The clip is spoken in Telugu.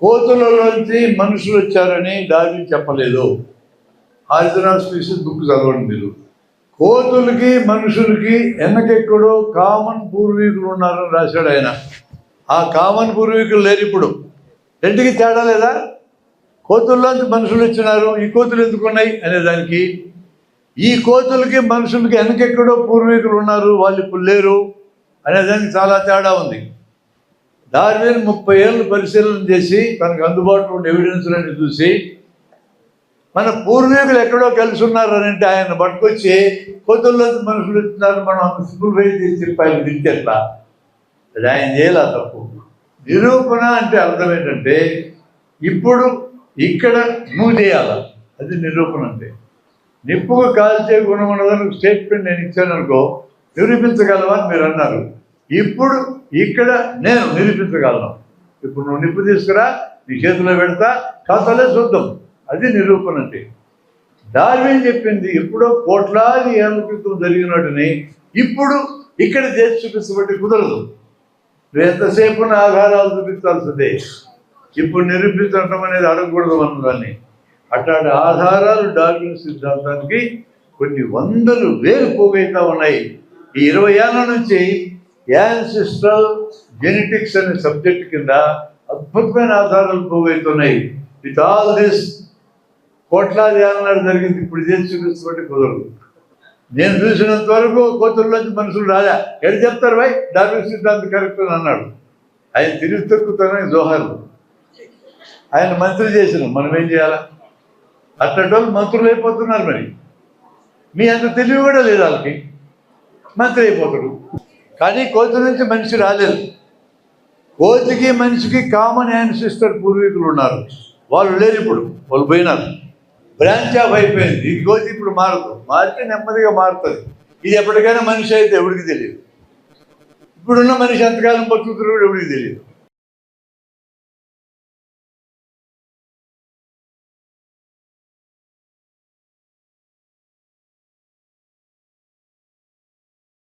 కోతులలోంచి మనుషులు వచ్చారని డార్విన్ చెప్పలేదు. ఆరిజినల్ స్పీసీస్ బుక్ చదవండి మీరు. కోతులకి మనుషులకి వెనకెక్కడో కామన్ పూర్వీకులు ఉన్నారని రాశాడు ఆయన. ఆ కామన్ పూర్వీకులు లేరు ఇప్పుడు. రెండుకి తేడా లేదా? కోతుల్లోంచి మనుషులు వచ్చినారు ఈ కోతులు ఎందుకున్నాయి అనే దానికి. ఈ కోతులకి మనుషులకి వెనకెక్కడో పూర్వీకులు ఉన్నారు వాళ్ళు ఇప్పుడు లేరు అనేదానికి చాలా తేడా ఉంది. డార్విన్ ముప్పై ఏళ్ళు పరిశీలన చేసి తనకు అందుబాటులో ఉన్న ఎవిడెన్స్లన్నీ చూసి మన పూర్వీకులు ఎక్కడో కలిసి ఉన్నారు అని అంటే ఆయన పట్టుకొచ్చి కోతుల్లో మనుషులు ఇస్తున్నారు మనం అంత సింప్లిఫై చేసి చెప్పాలి ఆయన దించేట్లా అది ఆయన చేయాల తప్పు. నిరూపణ అంటే అర్థం ఏంటంటే ఇప్పుడు ఇక్కడ నువ్వు చేయాల? అది నిరూపణ అంటే. నిప్పుకు కాల్చే గుణం ఉండదని స్టేట్మెంట్ నేను ఇచ్చాను అనుకో నిరూపించగలవా అని మీరు అన్నారు. ఇప్పుడు ఇక్కడ నేను నిరూపించగలను. ఇప్పుడు నువ్వు నిప్పు తీసుకురా నీ చేతిలో పెడతా ఖాతాలే చూద్దాం. అది నిరూపణ అంటే. డార్విన్ చెప్పింది ఎప్పుడో కోట్లాది ఏళ్ళ క్రితం జరిగినట్టుని. ఇప్పుడు ఇక్కడ చేసి చూపించబట్టి కుదరదు. నువ్వు ఎంతసేపు ఉన్న ఆధారాలు చూపించాల్సిందే? ఇప్పుడు నిరూపించడం అనేది అడగకూడదు మనం దాన్ని. అట్లాంటి ఆధారాలు డార్విన్ సిద్ధాంతానికి కొన్ని వందలు వేలు పోగైతా ఉన్నాయి. ఈ ఇరవై ఏళ్ళ నుంచి యాన్సిస్ట్రల్ జెనెటిక్స్ అనే సబ్జెక్ట్ కింద అద్భుతమైన ఆధారాలు పోగైతున్నాయి విత్ ఆల్ దిస్ కోట్లాది ఏళ్ళనాడు జరిగింది. ఇప్పుడు చేసి చూపించబట్టి కుదరదు. నేను చూసినంత వరకు కోతుల్లోంచి మనుషులు రాలే. ఎక్కడ చెప్తారు భాయ్? డార్విన్ సిద్ధాంత కరెక్ట్ అని అన్నాడు. ఆయన తిరిగి తొక్కుతానని జోహార్లు ఆయన మంత్రి చేసిన మనం ఏం చేయాలా? అట్లాంటి వాళ్ళు మంత్రులు అయిపోతున్నారు మరి. మీ అంత తెలివి కూడా లేదు వాళ్ళకి. మంత్రి అయిపోతాడు. కానీ కోతి నుంచి మనిషి రాలేదు. కోతికి మనిషికి కామన్ యాన్సిస్టర్ పూర్వీకులు ఉన్నారు. వాళ్ళు లేరు ఇప్పుడు. వాళ్ళు పోయినారు. బ్రాంచ్ ఆఫ్ అయిపోయింది. ఈ కోతి ఇప్పుడు మారదు. మారితే నెమ్మదిగా మారుతుంది. ఇది ఎప్పటికైనా మనిషి అయితే ఎవరికి తెలియదు. ఇప్పుడున్న మనిషి ఎంతకాలం బతుకుతున్నాడు ఎవరికి తెలియదు.